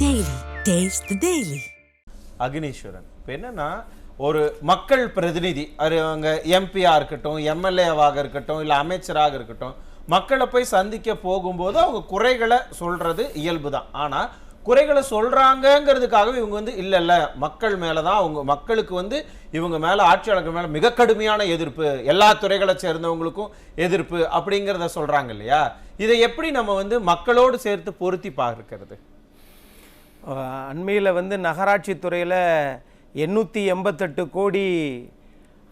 Daily taste daily Agneeswaran. இப்போ என்னன்னா ஒரு மக்கள் பிரதிநிதி அது அவங்க எம்பியாக இருக்கட்டும் எம்எல்ஏவாக இருக்கட்டும் இல்லை அமைச்சராக இருக்கட்டும் மக்களை போய் சந்திக்க போகும்போது அவங்க குறைகளை சொல்கிறது இயல்பு தான் ஆனால் குறைகளை சொல்கிறாங்கங்கிறதுக்காகவே இவங்க வந்து இல்லை இல்லை மக்கள் மேலே தான் அவங்க மக்களுக்கு வந்து இவங்க மேலே ஆட்சியாளர்கள் மேலே மிக கடுமையான எதிர்ப்பு எல்லா துறைகளை சேர்ந்தவங்களுக்கும் எதிர்ப்பு அப்படிங்கிறத சொல்கிறாங்க இல்லையா? இதை எப்படி நம்ம வந்து மக்களோடு சேர்த்து பொருத்தி பார்க்கறது? அண்மையில் வந்து நகராட்சி துறையில் எண்ணூற்றி எண்பத்தெட்டு கோடி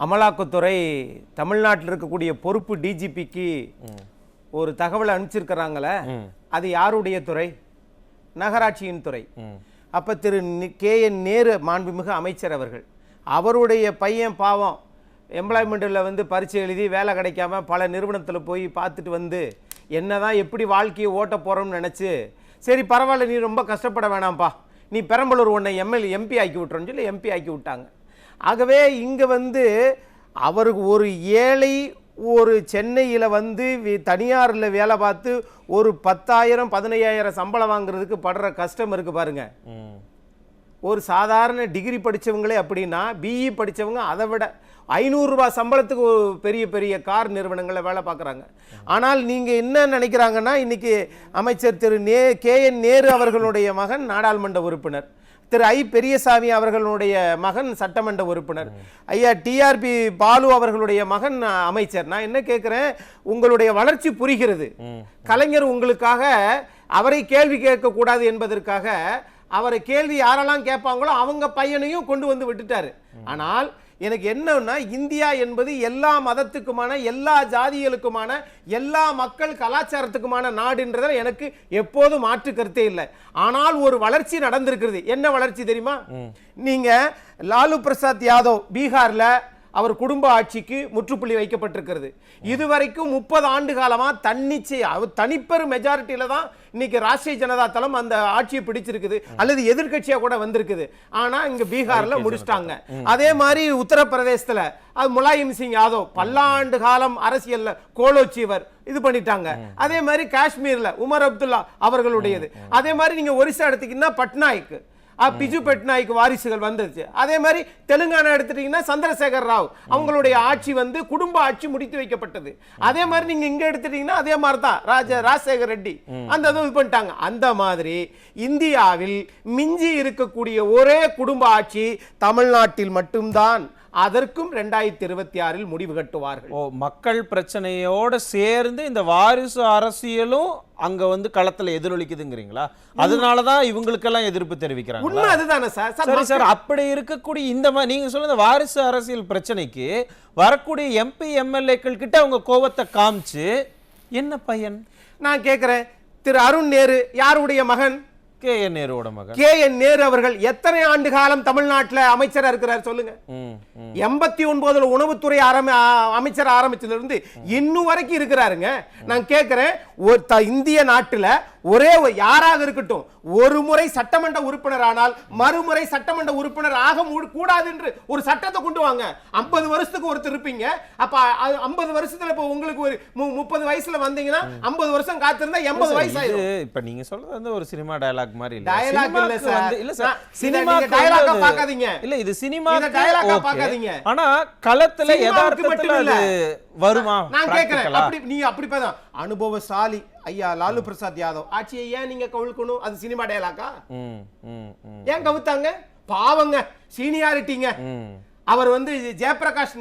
அமலாக்கத்துறை தமிழ்நாட்டில் இருக்கக்கூடிய பொறுப்பு டிஜிபிக்கு ஒரு தகவலை அனுப்பிச்சிருக்கிறாங்களே அது யாருடைய துறை? நகராட்சியின் துறை. அப்போ திரு கே என் நேரு மாண்புமிகு அமைச்சர் அவர்கள் அவருடைய பையன் பாவம் எம்ப்ளாய்மெண்ட்டில் வந்து பரீட்சை எழுதி வேலை கிடைக்காம பல நிறுவனத்தில் போய் பார்த்துட்டு வந்து என்னதான் எப்படி வாழ்க்கையை ஓட்ட போகிறோம்னு நினச்சி சரி பரவாயில்ல நீ ரொம்ப கஷ்டப்பட வேணாம்ப்பா. நீ பெரம்பலூர் ஒன்றை எம்எல்ஏ எம்பி ஆக்கி விட்டுறோன்னு சொல்லி எம்பி ஆக்கி விட்டாங்க. ஆகவே இங்கே வந்து அவருக்கு ஒரு ஏழை ஒரு சென்னையில் வந்து தனியாரில் வேலை பார்த்து ஒரு பத்தாயிரம் பதினையாயிரம் சம்பளம் வாங்குறதுக்கு படுற கஷ்டம் இருக்குது பாருங்கள் ஒரு சாதாரண டிகிரி படிச்சவங்களே அப்படின்னா பிஇ படிச்சவங்க அதை விட ஐநூறுரூபா சம்பளத்துக்கு ஒரு பெரிய பெரிய கார் நிறுவனங்களில் வேலை பார்க்குறாங்க. ஆனால் நீங்கள் என்ன நினைக்கிறாங்கன்னா இன்னைக்கு அமைச்சர் திரு நே கே என் நேரு அவர்களுடைய மகன் நாடாளுமன்ற உறுப்பினர். திரு ஐ பெரியசாமி அவர்களுடைய மகன் சட்டமன்ற உறுப்பினர். ஐயா டிஆர்பி பாலு அவர்களுடைய மகன் அமைச்சர். நான் என்ன கேட்குறேன் உங்களுடைய வளர்ச்சி புரிகிறது. கலைஞர் உங்களுக்காக அவரை கேள்வி கேட்கக்கூடாது என்பதற்காக அவரை கேள்வி யாரெல்லாம் கேட்பாங்களோ அவங்க பையனையும் கொண்டு வந்து விட்டுட்டாரு. ஆனால் எனக்கு என்னன்னா இந்தியா என்பது எல்லா மதத்துக்குமான எல்லா ஜாதிகளுக்குமான எல்லா மக்கள் கலாச்சாரத்துக்குமான நாடுன்றதுல எனக்கு எப்போதும் மாற்று கருத்தே இல்லை. ஆனால் ஒரு வளர்ச்சி நடந்திருக்கிறது. என்ன வளர்ச்சி தெரியுமா? நீங்க லாலு பிரசாத் யாதவ் பீகார்ல அவர் குடும்ப ஆட்சிக்கு முற்றுப்புள்ளி வைக்கப்பட்டிருக்கிறது. இதுவரைக்கும் முப்பது ஆண்டு காலமா தன்னிச்சை அவர் தனிப்பெரும் மெஜாரிட்டியில தான் இன்னைக்கு ராஷ்டிரிய ஜனதா தளம் அந்த ஆட்சியை பிடிச்சிருக்குது. அல்லது எதிர்க்கட்சியா கூட வந்திருக்குது. ஆனா இங்க பீகார்ல முடிச்சிட்டாங்க. அதே மாதிரி உத்தரப்பிரதேசத்துல அது முலாயம் சிங் யாதவ் பல்லாண்டு காலம் அரசியல்ல கோலோச்சியவர் இது பண்ணிட்டாங்க. அதே மாதிரி காஷ்மீர்ல உமர் அப்துல்லா அவர்களுடையது. அதே மாதிரி நீங்க ஒரிசா எடுத்தீங்கன்னா பட்நாயக். அ, பிஜு பட்நாயக் வாரிசுகள் வந்துருச்சு. அதே மாதிரி தெலுங்கானா எடுத்துட்டீங்கன்னா சந்திரசேகர் ராவ் அவங்களுடைய ஆட்சி வந்து குடும்ப ஆட்சி முடித்து வைக்கப்பட்டது. அதே மாதிரி நீங்க இங்க எடுத்துட்டீங்கன்னா அதே மாதிரி தான் ராஜ ராஜசேகர் ரெட்டி. அந்த இது இது பண்ணிட்டாங்க. அந்த மாதிரி இந்தியாவில் மிஞ்சி இருக்கக்கூடிய ஒரே குடும்ப ஆட்சி தமிழ்நாட்டில் மட்டும்தான். அதற்கும் ரெண்டாயிரத்தி இருபத்தி ஆறில் முடிவு கட்டுவார்கள். ஓ மக்கள் பிரச்சனையோட சேர்ந்து இந்த வாரிசு அரசியலும் அங்க வந்து களத்துல எதிரொலிக்குதுங்கிறீங்களா? அதனால தான் இவங்களுக்கெல்லாம் எதிர்ப்பு தெரிவிக்கிறாங்க உண்மை அதுதானே சார். சார் சரி அப்படி இருக்கக்கூடிய இந்த மாதிரி நீங்க சொல்லுங்க வாரிசு அரசியல் பிரச்சனைக்கு வரக்கூடிய எம்பி எம்எல்ஏக்கள் கிட்ட அவங்க கோவத்தை காமிச்சு என்ன பையன்? நான் கேட்கிறேன் திரு அருண் நேரு யாருடைய மகன்? கே என் நேருவோட மகன். கே என் நேரு அவர்கள் எத்தனை ஆண்டு காலம் தமிழ்நாட்டுல அமைச்சரா இருக்கிறார் சொல்லுங்க. எண்பத்தி ஒன்பதுல உணவுத்துறை ஆரம்பி அமைச்சர் ஆரம்பிச்சதுல இருந்து இன்னும் வரைக்கும் இருக்கிறாருங்க. நான் கேட்கிறேன் ஒரு த- இந்திய நாட்டுல ஒரே யாராக இருக்கட்டும் ஒரு முறை சட்டமன்ற உறுப்பினர் ஆனால் மறுமுறை சட்டமன்ற உறுப்பினர் ஆக கூடாது என்று ஒரு சட்டத்தை கொண்டு வாங்க. ஐம்பது வருஷத்துக்கு ஒருத்தர் இருப்பீங்க. அப்ப ஐம்பது வருஷத்துல இப்ப உங்களுக்கு ஒரு முப்பது வயசுல வந்தீங்கன்னா ஐம்பது வருஷம் காத்திருந்தா எண்பது வயசு ஆயிடும் இப்ப நீங்க சொல்றது வந்து ஒரு சினிமா டயலாக் மாதிரி இல்ல. சினிமாக்கு சார். இல்ல சினிமா ஆ பார்க்காதீங்க. இல்ல இது சினிமா இத dialogue ஆ பார்க்காதீங்க. ஆனா களத்துல யதார்த்தத்துல. அது வருமா? நான் ஆ? அப்படி நீ அப்படி பார்த்தா அனுபவசாலி. ஐயா லாலு பிரசாத் யாதவ். ஆட்சியை ஏன் நீங்க கவிழ்க்கணும்? அது சினிமா டயலாக்கா ஏன் கவுத்தாங்க? பாவங்க. சீனியாரிட்டிங்க. அவர் வந்து ஜெயபிரகாஷ்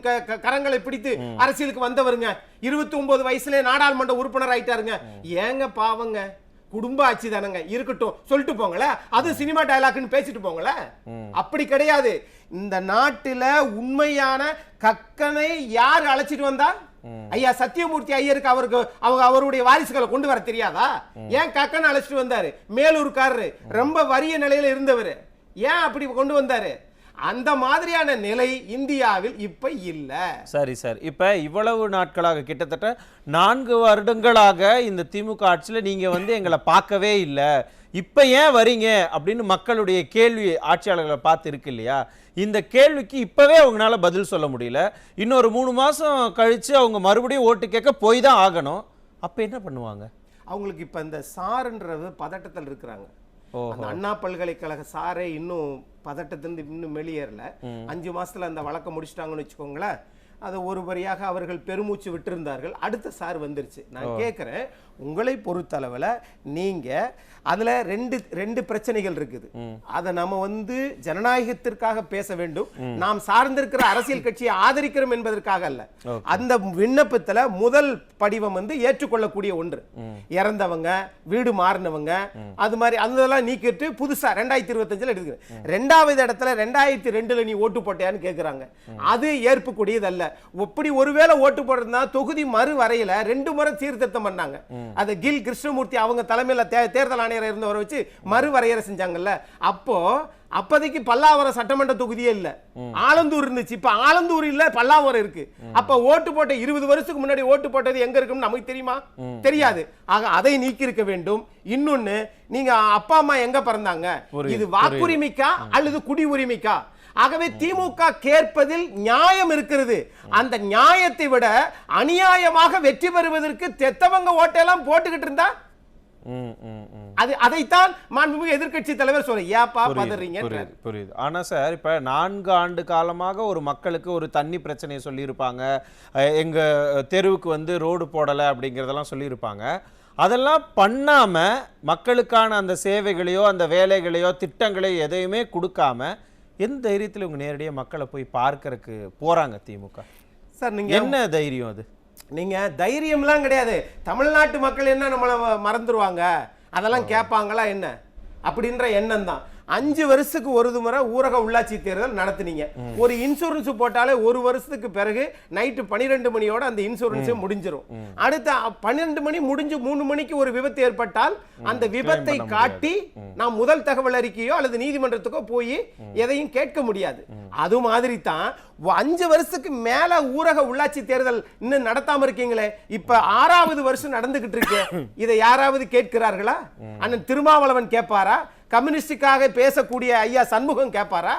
க- கரங்களை பிடித்து அரசியலுக்கு வந்தவருங்க. இருபத்தி ஒன்பது வயசுல நாடாளுமன்ற உறுப்பினர் ஆயிட்டாருங்க. ஏங்க பாவங்க? குடும்ப ஆட்சி தானங்க. இருக்கட்டும். சொல்லிட்டு போங்களேன் அது சினிமா டயலாக்னு பேசிட்டு போங்களேன் அப்படி கிடையாது. இந்த நாட்டுல உண்மையான கக்கனை யார் அழைச்சிட்டு வந்தா? ஐயா சத்தியமூர்த்தி ஐயருக்கு அவருக்கு அவங்க அவருடைய வாரிசுகளை கொண்டு வர தெரியாதா? ஏன் கக்கனை அழைச்சிட்டு வந்தாரு? மேலூர்காரரு. ரொம்ப வறிய நிலையில இருந்தவர். ஏன் அப்படி கொண்டு வந்தாரு? அந்த மாதிரியான நிலை இந்தியாவில் இப்ப இல்ல. சரி சார். இப்ப இவ்வளவு நாட்களாக கிட்டத்தட்ட நான்கு வருடங்களாக இந்த திமுக ஆட்சியில நீங்க வந்து எங்களை பார்க்கவே இல்லை. இப்ப ஏன் வரீங்க அப்படின்னு மக்களுடைய கேள்வி ஆட்சியாளர்களை பார்த்து இருக்கு இல்லையா? இந்த கேள்விக்கு இப்பவே அவங்களால பதில் சொல்ல முடியல. இன்னொரு மூணு மாசம் கழிச்சு அவங்க மறுபடியும் ஓட்டு கேட்க போய் தான் ஆகணும். அப்ப என்ன பண்ணுவாங்க? அவங்களுக்கு இப்ப இந்த சாருன்றது பதட்டத்தில் இருக்கிறாங்க. அந்த அண்ணா பல்கலைக்கழக சாரே இன்னும் பதட்டத்திலிருந்து இன்னும் வெளியேறல. அஞ்சு மாசத்துல அந்த வழக்கம் முடிச்சிட்டாங்கன்னு வச்சுக்கோங்களேன். அதை ஒரு வரியாக அவர்கள் பெருமூச்சு விட்டிருந்தார்கள். அடுத்த சார் வந்துருச்சு. நான் கேட்குறேன் உங்களை பொறுத்தளவில் நீங்க அதுல ரெண்டு ரெண்டு பிரச்சனைகள் இருக்குது. அதை நம்ம வந்து ஜனநாயகத்திற்காக பேச வேண்டும். நாம் சார்ந்திருக்கிற அரசியல் கட்சியை ஆதரிக்கிறோம் என்பதற்காக அல்ல. அந்த விண்ணப்பத்துல முதல் படிவம் வந்து ஏற்றுக்கொள்ளக்கூடிய ஒன்று. இறந்தவங்க வீடு மாறினவங்க அது மாதிரி அதெல்லாம் நீக்கிட்டு புதுசா ரெண்டாயிரத்தி இருபத்தஞ்சுல எடுத்துக்கிறேன். ரெண்டாவது இடத்துல ரெண்டாயிரத்தி ரெண்டுல நீ ஓட்டு போட்டியான்னு கேக்குறாங்க. அது ஏற்புக்கூடியது அல்ல அப்படி ஒருவேளை ஓட்டு போடுறதுனா தொகுதி மறு வரையில ரெண்டு முறை சீர்திருத்தம் பண்ணாங்க. அது கில் கிருஷ்ணமூர்த்தி அவங்க தலைமையில தேர்தல் ஆணையர் இருந்தவரை வச்சு மறு வரையறை செஞ்சாங்கல்ல. அப்போ அப்போதைக்கு பல்லாவரம் சட்டமன்ற தொகுதியே இல்ல. ஆலந்தூர் இருந்துச்சு. இப்ப ஆலந்தூர் இல்ல பல்லாவரம் இருக்கு. அப்ப ஓட்டு போட்ட இருபது வருஷத்துக்கு முன்னாடி ஓட்டு போட்டது எங்க இருக்குன்னு நமக்கு தெரியுமா? தெரியாது. ஆக அதை நீக்கி இருக்க வேண்டும். இன்னொன்னு நீங்க அப்பா அம்மா எங்க பிறந்தாங்க? இது வாக்குரிமைக்கா அல்லது குடி உரிமைக்கா ஆகவே திமுக கேட்பதில் நியாயம் இருக்கிறது. அந்த நியாயத்தை விட அநியாயமாக வெற்றி பெறுவதற்கு தெத்தவங்க ஓட்டெல்லாம் போட்டுக்கிட்டு இருந்தா? ம், ம், ம். அது அதைத்தான் மாண்புமிகு எதிர்க்கட்சி தலைவர் சொல்ற ஏப்பா பதறீங்க புரியுது ஆனா சார் இப்ப நான்கு ஆண்டு காலமாக ஒரு மக்களுக்கு ஒரு தண்ணி பிரச்சனையை சொல்லியிருப்பாங்க. எங்க தெருவுக்கு வந்து ரோடு போடலை அப்படிங்கிறதெல்லாம் சொல்லியிருப்பாங்க. அதெல்லாம் பண்ணாம மக்களுக்கான அந்த சேவைகளையோ அந்த வேலைகளையோ திட்டங்களையோ எதையுமே கொடுக்காம எந்த தைரியத்தில் இவங்க நேரடியாக மக்களை போய் பார்க்கறதுக்கு போறாங்க திமுக? சார் நீங்க என்ன தைரியம் அது? நீங்க தைரியம்லாம் கிடையாது. தமிழ்நாட்டு மக்கள் என்ன நம்மளை ம- மறந்துருவாங்க? அதெல்லாம் கேட்பாங்களா என்ன? அப்படின்ற எண்ணம் தான் அஞ்சு வருஷத்துக்கு ஒரு முறை ஊரக உள்ளாட்சி தேர்தல் நடத்துனீங்க. ஒரு இன்சூரன்ஸ் போட்டாலே ஒரு வருஷத்துக்கு பிறகு நைட்டு பன்னிரெண்டு மணியோட அந்த இன்சூரன்ஸே முடிஞ்சிரும். அடுத்த பன்னிரெண்டு மணி முடிஞ்சு மூணு மணிக்கு ஒரு விபத்து ஏற்பட்டால் அந்த விபத்தை காட்டி நாம் முதல் தகவல் அறிக்கையோ அல்லது நீதிமன்றத்துக்கோ போய் எதையும் கேட்க முடியாது. அது மாதிரி தான் அஞ்சு வருஷத்துக்கு மேல ஊரக உள்ளாட்சி தேர்தல் இன்னும் நடத்தாம இருக்கீங்களே. இப்ப ஆறாவது வருஷம் நடந்துகிட்டு இருக்கு. இதை யாராவது கேட்கிறார்களா? அண்ணன் திருமாவளவன் கேட்பாரா? கம்யூனிஸ்டுக்காக பேசக்கூடிய ஐயா சண்முகம் கேட்பாரா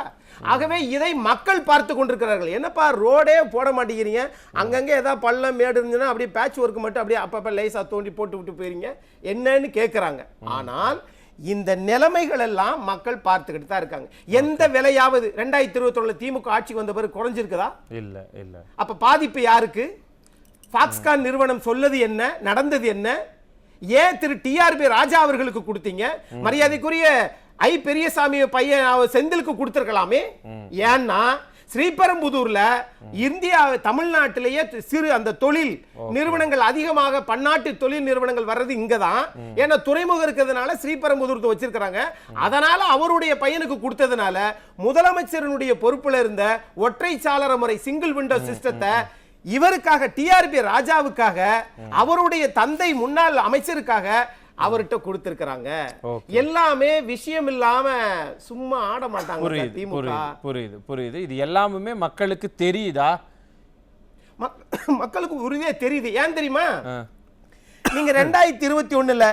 ஆகவே இதை மக்கள் பார்த்து கொண்டிருக்கிறார்கள். என்னப்பா ரோடே போட மாட்டேங்கிறீங்க? அங்கங்க ஏதாவது பள்ளம் மேடு இருந்துச்சுன்னா அப்படியே பேட்ச் ஒர்க் மட்டும் அப்படியே அப்பப்ப லேசா தோண்டி போட்டு விட்டு போயிருங்க. என்னன்னு கேட்குறாங்க ஆனால் இந்த நிலைமைகள் எல்லாம் மக்கள் பார்த்துக்கிட்டு தான் இருக்காங்க. எந்த விலையாவது ரெண்டாயிரத்தி இருபத்தொன்னுல திமுக ஆட்சிக்கு வந்த பிறகு குறைஞ்சிருக்குதா? இல்ல இல்ல. அப்ப பாதிப்பு யாருக்கு? ஃபாக்ஸ்கான் நிறுவனம் சொல்லது என்ன? நடந்தது என்ன? ஏன் திரு டிஆர்பி ராஜா அவர்களுக்கு கொடுத்தீங்க? மரியாதைக்குரிய ஐ பெரியசாமி பையன் செந்திலுக்கு கொடுத்திருக்கலாமே. ஏன்னா ஸ்ரீபெரும்புதூர்ல இந்தியா தமிழ்நாட்டிலேயே சிறு அந்த தொழில் நிறுவனங்கள் அதிகமாக பன்னாட்டு தொழில் நிறுவனங்கள் வர்றது இங்கதான். ஏன்னா துறைமுகம் இருக்கிறதுனால ஸ்ரீபெரும்புதூர் வச்சிருக்கிறாங்க. அதனால அவருடைய பையனுக்கு கொடுத்ததுனால முதலமைச்சரினுடைய பொறுப்புல இருந்த ஒற்றை சாளர முறை சிங்கிள் விண்டோ சிஸ்டத்தை இவருக்காக டிஆர்பி ராஜாவுக்காக அவருடைய தந்தை முன்னாள் அமைச்சருக்காக அவர்கிட்ட கொடுத்திருக்கிறாங்க. எல்லாமே விஷயம் இல்லாம சும்மா ஆட மாட்டாங்க புரியுது புரியுது இது எல்லாமே மக்களுக்கு தெரியுதா? மக்- மக்களுக்கு உறுதியா தெரியுது. ஏன் தெரியுமா. நீங்க ரெண்டாயிரத்தி இருபத்தி ஒண்ணுல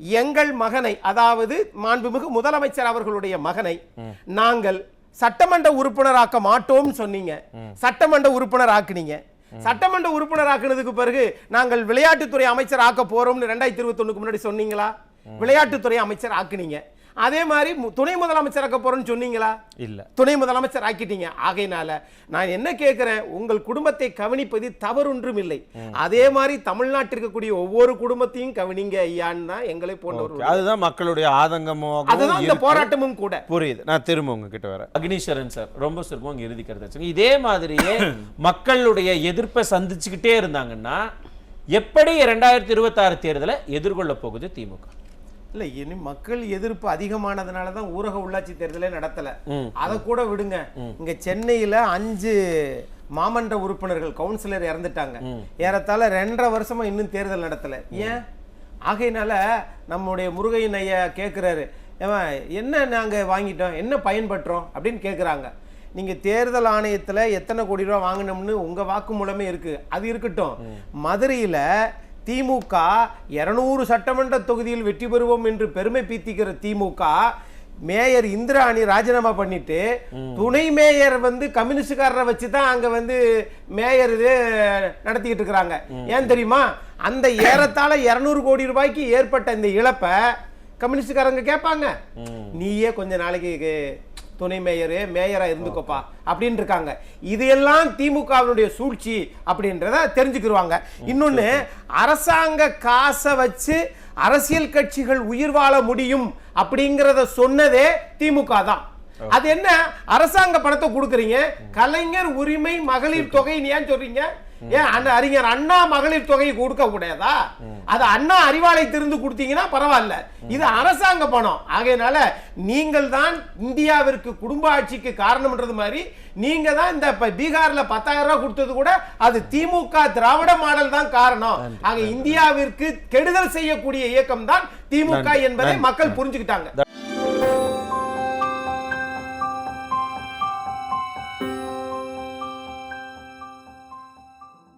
எங்கள் மகனை அதாவது மாண்புமிகு முதலமைச்சர் அவர்களுடைய மகனை நாங்கள் சட்டமன்ற உறுப்பினராக்க மாட்டோம்னு சொன்னீங்க. சட்டமன்ற உறுப்பினர் ஆக்குனீங்க சட்டமன்ற உறுப்பினர் ஆக்குனதுக்கு பிறகு நாங்கள் விளையாட்டுத்துறை அமைச்சர் ஆக்க போறோம்னு ரெண்டாயிரத்தி இருபத்தி ஒண்ணுக்கு முன்னாடி சொன்னீங்களா? விளையாட்டுத்துறை அமைச்சர் ஆக்குனீங்க. அதே மாதிரி துணை முதலமைச்சர் ஆக்க போறோம்னு சொன்னீங்களா? இல்ல. துணை முதலமைச்சர் ஆக்கிட்டீங்க. ஆகையினால நான் என்ன கேட்கிறேன் உங்கள் குடும்பத்தை கவனிப்பது தவறொன்றும் இல்லை. அதே மாதிரி தமிழ்நாட்டில் இருக்கக்கூடிய ஒவ்வொரு குடும்பத்தையும் கவனிங்க ஐயான்னு தான் எங்களை. போன்றவர் அதுதான் மக்களுடைய ஆதங்கமாக அதுதான் இந்த போராட்டமும் கூட. புரியுது. நான் திரும்ப உங்ககிட்ட வரேன். அக்னீஸ்வரன் சார் ரொம்ப சுருப்பம் உங்க இறுதி கருத்து இதே மாதிரியே மக்களுடைய எதிர்ப்பை சந்திச்சுக்கிட்டே இருந்தாங்கன்னா எப்படி ரெண்டாயிரத்தி இருபத்தாறு தேர்தலை எதிர்கொள்ள போகுது திமுக? இல்ல இனி மக்கள் எதிர்ப்பு அதிகமானதுனால தான் ஊரக உள்ளாட்சி தேர்தலே நடத்தல. அதை கூட விடுங்க. இங்க சென்னையில அஞ்சு மாமன்ற உறுப்பினர்கள் கவுன்சிலர் இறந்துட்டாங்க. ஏறத்தாழ ரெண்டரை வருஷமா இன்னும் தேர்தல் நடத்தல. ஏன்? ஆகையினால நம்முடைய முருகையன் ஐயா கேட்குறாரு என்ன நாங்க வாங்கிட்டோம்? என்ன பயன்பற்றோம்? அப்படின்னு கேட்குறாங்க நீங்க தேர்தல் ஆணையத்துல எத்தனை கோடி ரூபா வாங்கினோம்னு உங்க வாக்குமூலமே இருக்கு. அது இருக்கட்டும். மதுரையில திமுக இருநூறு சட்டமன்ற தொகுதியில் வெற்றி பெறுவோம் என்று பெருமை பீத்திக்கிற திமுக மேயர் இந்திராணி ராஜினாமா பண்ணிட்டு துணை மேயர் வந்து கம்யூனிஸ்டுக்காரரை வச்சு தான் அங்க வந்து மேயர் இது நடத்திக்கிட்டு இருக்கிறாங்க. ஏன் தெரியுமா? அந்த ஏறத்தாழ இருநூறு கோடி ரூபாய்க்கு ஏற்பட்ட இந்த இழப்பை கம்யூனிஸ்டுக்காரங்க கேட்பாங்க. நீயே கொஞ்ச நாளைக்கு துணை மேயரு மேயரா இருந்துக்கோப்பா அப்படின்னு இருக்காங்க இதையெல்லாம் திமுகவினுடைய சூழ்ச்சி அப்படின்றத தெரிஞ்சுக்கிருவாங்க. இன்னொன்னு அரசாங்க காசை வச்சு அரசியல் கட்சிகள் உயிர் வாழ முடியும் அப்படிங்கிறத சொன்னதே திமுக தான் அது என்ன? அரசாங்க பணத்தை கொடுக்குறீங்க. கலைஞர் உரிமை மகளிர் தொகை ஏன் சொல்றீங்க. ஏன் அந்த அறிஞர் அண்ணா மகளிர் தொகை கொடுக்க கூடாதா? அது அண்ணா அறிவாலயத்திலிருந்து கொடுத்தீங்கன்னா பரவாயில்ல. இது அரசாங்க பணம். ஆகையினால நீங்கள் தான் இந்தியாவிற்கு குடும்ப ஆட்சிக்கு காரணம்ன்றது மாதிரி நீங்க தான் இந்த இப்ப பீகார்ல பத்தாயிரம் ரூபாய் கொடுத்தது கூட அது திமுக திராவிட மாடல் தான் காரணம். ஆக இந்தியாவிற்கு கெடுதல் செய்யக்கூடிய இயக்கம் தான் திமுக என்பதை மக்கள் புரிஞ்சுக்கிட்டாங்க.